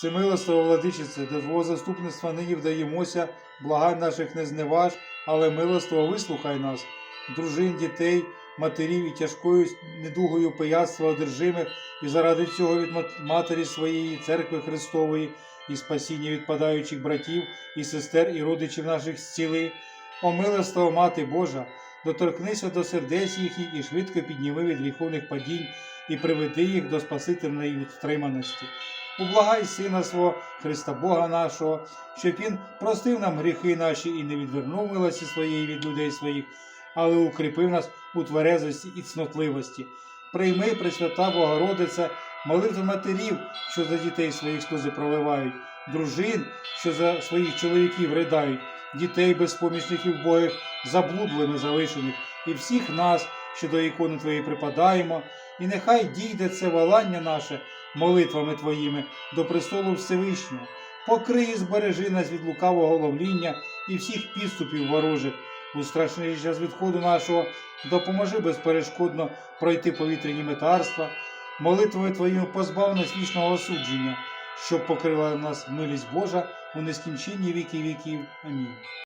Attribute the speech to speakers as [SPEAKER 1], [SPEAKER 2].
[SPEAKER 1] Всемилостива владичице, до Твого заступництва нині вдаємося, благань наших не зневаж, але милостиво вислухай нас, дружин, дітей, матерів і тяжкою недугою пияцтва одержимих, і заради цього від матері своєї, церкви Христової, і спасіння відпадаючих братів і сестер, і родичів наших зціли. О милостива Мати Божа, доторкнися до сердець їхніх і швидко підніми від гріховних падінь і приведи їх до спасительної втриманості. Ублагай Сина свого, Христа Бога нашого, щоб Він простив нам гріхи наші і не відвернув милості своєї від людей своїх, але укріпив нас у тверезості і цнотливості. Прийми, Пресвята Богородице, молитви матерів, що за дітей своїх сльози проливають, дружин, що за своїх чоловіків ридають, дітей безпомічних і вбогих, заблудлими залишених, і всіх нас, що до ікони Твоєї припадаємо, і нехай дійде це волання наше молитвами Твоїми до престолу Всевишнього. Покрий і збережи нас від лукавого ловління і всіх підступів ворожих. У страшний час відходу нашого допоможи безперешкодно пройти повітряні метарства, молитвою Твоїми позбав нас вічного осудження, щоб покрила нас милість Божа у нескінченні віки віків. Амінь.